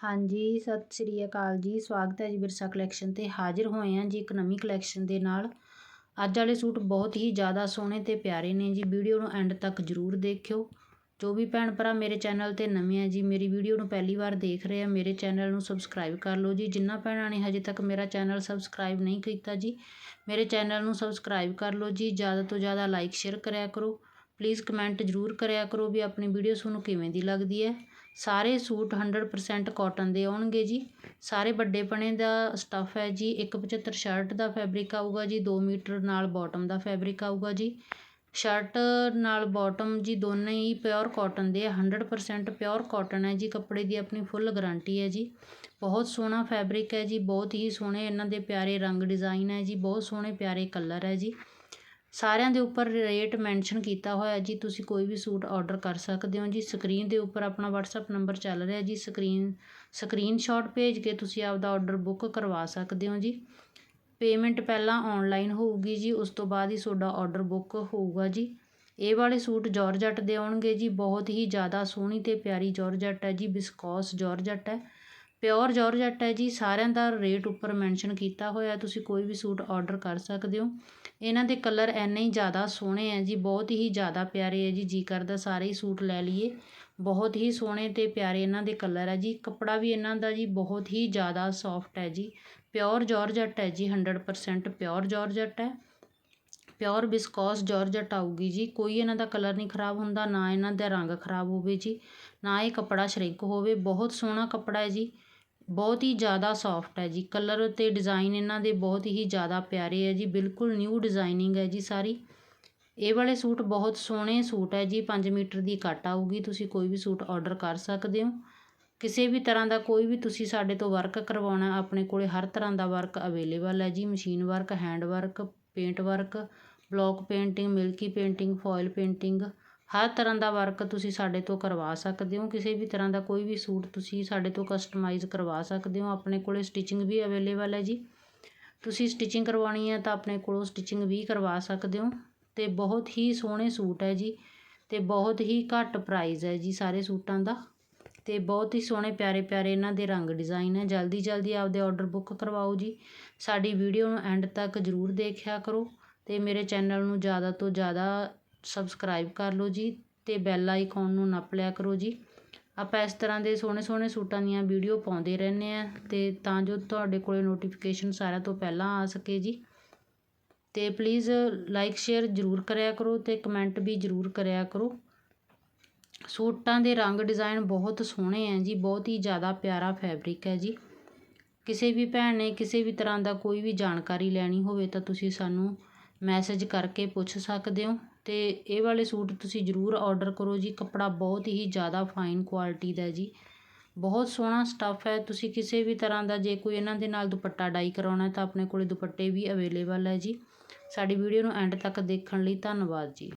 ਹਾਂਜੀ, ਸਤਿ ਸ਼੍ਰੀ ਅਕਾਲ ਜੀ। ਸਵਾਗਤ ਹੈ ਜੀ ਵਿਰਸਾ ਕਲੈਕਸ਼ਨ ਤੇ। ਹਾਜ਼ਰ ਹੋਏ ਹਾਂ ਜੀ ਇੱਕ ਨਵੀਂ ਕਲੈਕਸ਼ਨ ਦੇ ਨਾਲ। ਅੱਜ ਵਾਲੇ ਸੂਟ ਬਹੁਤ ਹੀ ਜ਼ਿਆਦਾ ਸੋਹਣੇ ਤੇ ਪਿਆਰੇ ਨੇ ਜੀ। ਵੀਡੀਓ ਨੂੰ ਐਂਡ ਤੱਕ ਜ਼ਰੂਰ ਦੇਖਿਓ। ਜੋ ਵੀ ਭੈਣ ਭਰਾ ਮੇਰੇ ਚੈਨਲ ਤੇ ਨਵੇਂ ਆ ਜੀ, ਮੇਰੀ ਵੀਡੀਓ ਨੂੰ ਪਹਿਲੀ ਵਾਰ ਦੇਖ ਰਹੇ ਆ, ਮੇਰੇ ਚੈਨਲ ਨੂੰ ਸਬਸਕ੍ਰਾਈਬ ਕਰ ਲਓ ਜੀ। ਜਿਨ੍ਹਾਂ ਭੈਣਾਂ ਨੇ ਹਜੇ ਤੱਕ ਮੇਰਾ ਚੈਨਲ ਸਬਸਕ੍ਰਾਈਬ ਨਹੀਂ ਕੀਤਾ ਜੀ, ਮੇਰੇ ਚੈਨਲ ਨੂੰ ਸਬਸਕ੍ਰਾਈਬ ਕਰ ਲਓ ਜੀ। ਜ਼ਿਆਦਾ ਤੋਂ ਜ਼ਿਆਦਾ ਲਾਈਕ ਸ਼ੇਅਰ ਕਰਿਆ ਕਰੋ। ਪਲੀਜ਼ ਕਮੈਂਟ ਜ਼ਰੂਰ ਕਰਿਆ ਕਰੋ ਵੀ ਆਪਣੀ ਵੀਡੀਓ ਤੁਹਾਨੂੰ ਕਿਵੇਂ ਦੀ ਲੱਗਦੀ ਹੈ। ਸਾਰੇ ਸੂਟ ਹੰਡਰਡ ਪਰਸੈਂਟ ਕੋਟਨ ਦੇ ਆਉਣਗੇ ਜੀ। ਸਾਰੇ ਵੱਡੇ ਪਣੇ ਦਾ ਸਟੱਫ ਹੈ ਜੀ। 175 ਸ਼ਰਟ ਦਾ ਫੈਬਰਿਕ ਆਊਗਾ ਜੀ। 2 ਮੀਟਰ ਨਾਲ ਬਾਟਮ ਦਾ ਫੈਬਰਿਕ ਆਊਗਾ ਜੀ। ਸ਼ਰਟ ਨਾਲ ਬਾਟਮ ਜੀ ਦੋਨੇ ਹੀ ਪਿਓਰ ਕਾਟਨ ਦੇ ਆ। 100% ਪਿਓਰ ਕਾਟਨ ਹੈ ਜੀ। ਕੱਪੜੇ ਦੀ ਆਪਣੀ ਫੁੱਲ ਗਾਰੰਟੀ ਹੈ ਜੀ। ਬਹੁਤ ਸੋਹਣਾ ਫੈਬਰਿਕ ਹੈ ਜੀ। ਬਹੁਤ ਹੀ ਸੋਹਣੇ ਇਹਨਾਂ ਦੇ ਪਿਆਰੇ ਰੰਗ ਡਿਜ਼ਾਈਨ ਹੈ ਜੀ। ਬਹੁਤ ਸੋਹਣੇ ਪਿਆਰੇ ਕਲਰ ਹੈ ਜੀ। ਸਾਰਿਆਂ ਦੇ ਉੱਪਰ ਰੇਟ ਮੈਂਸ਼ਨ ਕੀਤਾ ਹੋਇਆ ਜੀ, ਤੁਸੀਂ ਕੋਈ ਵੀ ਸੂਟ ਔਡਰ ਕਰ ਸਕਦੇ ਹੋ। ਜੀ ਸਕਰੀਨ ਦੇ ਉੱਪਰ ਆਪਣਾ WhatsApp ਨੰਬਰ ਚੱਲ ਰਿਹਾ ਜੀ ਸਕਰੀਨ ਸਕਰੀਨਸ਼ਾਟ ਭੇਜ ਕੇ ਤੁਸੀਂ ਆਪਦਾ ਔਡਰ ਬੁੱਕ ਕਰਵਾ ਸਕਦੇ ਹੋ। ਜੀ ਪੇਮੈਂਟ ਪਹਿਲਾਂ ਆਨਲਾਈਨ ਹੋਊਗੀ ਜੀ। ਉਸ ਤੋਂ ਬਾਅਦ ਹੀ ਤੁਹਾਡਾ ਔਡਰ ਬੁੱਕ ਹੋਊਗਾ ਜੀ। ਇਹ ਵਾਲੇ ਸੂਟ ਜਾਰਜਟ ਦੇ ਆਉਣਗੇ ਜੀ। ਬਹੁਤ ਹੀ ਜ਼ਿਆਦਾ ਸੋਹਣੀ ਤੇ ਪਿਆਰੀ ਜਾਰਜਟ ਹੈ ਜੀ। ਬਿਸਕੋਸ ਜਾਰਜਟ ਹੈ। ਪਿਓਰ ਜਾਰਜਟ ਹੈ ਜੀ, ਸਾਰਿਆਂ ਦਾ ਰੇਟ ਉੱਪਰ ਮੈਂਸ਼ਨ ਕੀਤਾ ਹੋਇਆ, ਤੁਸੀਂ ਕੋਈ ਵੀ ਸੂਟ ਔਡਰ ਕਰ ਸਕਦੇ ਹੋ। ਇਹਨਾਂ ਦੇ ਕਲਰ ਐਨੇ ਹੀ ਜ਼ਿਆਦਾ ਸੋਹਣੇ ਹੈ ਜੀ, ਬਹੁਤ ਹੀ ਜ਼ਿਆਦਾ ਪਿਆਰੇ ਹੈ ਜੀ ਜੀ ਕਰਦਾ ਸਾਰੇ ਹੀ ਸੂਟ ਲੈ ਲਈਏ। ਬਹੁਤ ਹੀ ਸੋਹਣੇ ਤੇ ਪਿਆਰੇ ਇਹਨਾਂ ਦੇ ਕਲਰ ਹੈ ਜੀ, ਕੱਪੜਾ ਵੀ ਇਹਨਾਂ ਦਾ ਜੀ ਬਹੁਤ ਹੀ ਜ਼ਿਆਦਾ ਸੌਫਟ ਹੈ ਜੀ। ਪਿਓਰ ਜਾਰਜਟ ਹੈ ਜੀ 100% ਪਿਓਰ ਜਾਰਜਟ ਹੈ। ਪਿਓਰ ਬਿਸਕੋਸ ਜਾਰਜਟ ਆਊਗੀ ਜੀ, ਕੋਈ ਇਹਨਾਂ ਦਾ ਕਲਰ ਨਹੀਂ ਖਰਾਬ ਹੁੰਦਾ, ਨਾ ਇਹਨਾਂ ਦਾ ਰੰਗ ਖਰਾਬ ਹੋਵੇ ਜੀ, ਨਾ ਇਹ ਕੱਪੜਾ ਸ਼ਰਿੰਕ ਹੋਵੇ, ਬਹੁਤ ਸੋਹਣਾ ਕੱਪੜਾ ਹੈ ਜੀ। ਬਹੁਤ ਹੀ ਜ਼ਿਆਦਾ ਸੋਫਟ ਹੈ ਜੀ। ਕਲਰ ਅਤੇ ਡਿਜ਼ਾਇਨ ਇਹਨਾਂ ਦੇ ਬਹੁਤ ਹੀ ਜ਼ਿਆਦਾ ਪਿਆਰੇ ਹੈ ਜੀ। ਬਿਲਕੁਲ ਨਿਊ ਡਿਜ਼ਾਈਨਿੰਗ ਹੈ ਜੀ ਸਾਰੀ। ਇਹ ਵਾਲੇ ਸੂਟ ਬਹੁਤ ਸੋਹਣੇ ਸੂਟ ਹੈ ਜੀ। 5 ਮੀਟਰ ਦੀ ਕੱਟ ਆਊਗੀ। ਤੁਸੀਂ ਕੋਈ ਵੀ ਸੂਟ ਆਰਡਰ ਕਰ ਸਕਦੇ ਹੋ। ਕਿਸੇ ਵੀ ਤਰ੍ਹਾਂ ਦਾ ਕੋਈ ਵੀ ਤੁਸੀਂ ਸਾਡੇ ਤੋਂ ਵਰਕ ਕਰਵਾਉਣਾ, ਆਪਣੇ ਕੋਲੇ ਹਰ ਤਰ੍ਹਾਂ ਦਾ ਵਰਕ ਅਵੇਲੇਬਲ ਹੈ ਜੀ। Machine work hand work paint work block painting milky painting foil painting ਹਰ ਤਰ੍ਹਾਂ ਦਾ ਵਰਕ ਤੁਸੀਂ ਸਾਡੇ ਤੋਂ ਕਰਵਾ ਸਕਦੇ ਹੋ, ਕਿਸੇ ਵੀ ਤਰ੍ਹਾਂ ਦਾ ਕੋਈ ਵੀ ਸੂਟ ਤੁਸੀਂ ਸਾਡੇ ਤੋਂ ਕਸਟਮਾਈਜ਼ ਕਰਵਾ ਸਕਦੇ ਹੋ, ਆਪਣੇ ਕੋਲ ਸਟਿਚਿੰਗ ਵੀ ਅਵੇਲੇਬਲ ਹੈ ਜੀ। ਤੁਸੀਂ ਸਟਿਚਿੰਗ ਕਰਵਾਉਣੀ ਹੈ ਤਾਂ ਆਪਣੇ ਕੋਲੋਂ ਸਟਿਚਿੰਗ ਵੀ ਕਰਵਾ ਸਕਦੇ ਹੋ ਅਤੇ ਬਹੁਤ ਹੀ ਸੋਹਣੇ ਸੂਟ ਹੈ ਜੀ ਅਤੇ ਬਹੁਤ ਹੀ ਘੱਟ ਪ੍ਰਾਈਜ਼ ਹੈ ਜੀ ਸਾਰੇ ਸੂਟਾਂ ਦਾ ਅਤੇ ਬਹੁਤ ਹੀ ਸੋਹਣੇ ਪਿਆਰੇ ਪਿਆਰੇ ਇਹਨਾਂ ਦੇ ਰੰਗ ਡਿਜ਼ਾਈਨ ਹੈ। ਜਲਦੀ ਜਲਦੀ ਆਪਦੇ ਆਰਡਰ ਬੁੱਕ ਕਰਵਾਓ ਜੀ। ਸਾਡੀ ਵੀਡੀਓ ਨੂੰ ਐਂਡ ਤੱਕ ਜ਼ਰੂਰ ਦੇਖਿਆ ਕਰੋ ਅਤੇ ਮੇਰੇ ਚੈਨਲ ਨੂੰ ਜ਼ਿਆਦਾ ਤੋਂ ਜ਼ਿਆਦਾ ਸਬਸਕ੍ਰਾਈਬ ਕਰ ਲਓ ਜੀ ਅਤੇ ਬੈਲ ਆਈਕੋਨ ਨੂੰ ਨੱਪ ਲਿਆ ਕਰੋ ਜੀ। ਆਪਾਂ ਇਸ ਤਰ੍ਹਾਂ ਦੇ ਸੋਹਣੇ ਸੋਹਣੇ ਸੂਟਾਂ ਦੀਆਂ ਵੀਡੀਓ ਪਾਉਂਦੇ ਰਹਿੰਦੇ ਹਾਂ ਅਤੇ ਤਾਂ ਜੋ ਤੁਹਾਡੇ ਕੋਲ ਨੋਟੀਫਿਕੇਸ਼ਨ ਸਾਰਿਆਂ ਤੋਂ ਪਹਿਲਾਂ ਆ ਸਕੇ ਜੀ। ਅਤੇ ਪਲੀਜ਼ ਲਾਈਕ ਸ਼ੇਅਰ ਜ਼ਰੂਰ ਕਰਿਆ ਕਰੋ ਅਤੇ ਕਮੈਂਟ ਵੀ ਜ਼ਰੂਰ ਕਰਿਆ ਕਰੋ। ਸੂਟਾਂ ਦੇ ਰੰਗ ਡਿਜ਼ਾਈਨ ਬਹੁਤ ਸੋਹਣੇ ਹੈ ਜੀ, ਬਹੁਤ ਹੀ ਜ਼ਿਆਦਾ ਪਿਆਰਾ ਫੈਬਰਿਕ ਹੈ ਜੀ। ਕਿਸੇ ਵੀ ਭੈਣ ਨੇ ਕਿਸੇ ਵੀ ਤਰ੍ਹਾਂ ਦਾ ਕੋਈ ਵੀ ਜਾਣਕਾਰੀ ਲੈਣੀ ਹੋਵੇ ਤਾਂ ਤੁਸੀਂ ਸਾਨੂੰ ਮੈਸੇਜ ਕਰਕੇ ਪੁੱਛ ਸਕਦੇ ਹੋ। ਅਤੇ ਇਹ ਵਾਲੇ ਸੂਟ ਤੁਸੀਂ ਜ਼ਰੂਰ ਔਡਰ ਕਰੋ ਜੀ। ਕੱਪੜਾ ਬਹੁਤ ਹੀ ਜ਼ਿਆਦਾ ਫਾਈਨ ਕੁਆਲਿਟੀ ਦਾ ਜੀ। ਬਹੁਤ ਸੋਹਣਾ ਸਟੱਫ ਹੈ। ਤੁਸੀਂ ਕਿਸੇ ਵੀ ਤਰ੍ਹਾਂ ਦਾ ਜੇ ਕੋਈ ਇਹਨਾਂ ਦੇ ਨਾਲ ਦੁਪੱਟਾ ਡਾਈ ਕਰਾਉਣਾ ਤਾਂ ਆਪਣੇ ਕੋਲ ਦੁਪੱਟੇ ਵੀ ਅਵੇਲੇਬਲ ਹੈ ਜੀ। ਸਾਡੀ ਵੀਡੀਓ ਨੂੰ ਐਂਡ ਤੱਕ ਦੇਖਣ ਲਈ ਧੰਨਵਾਦ ਜੀ।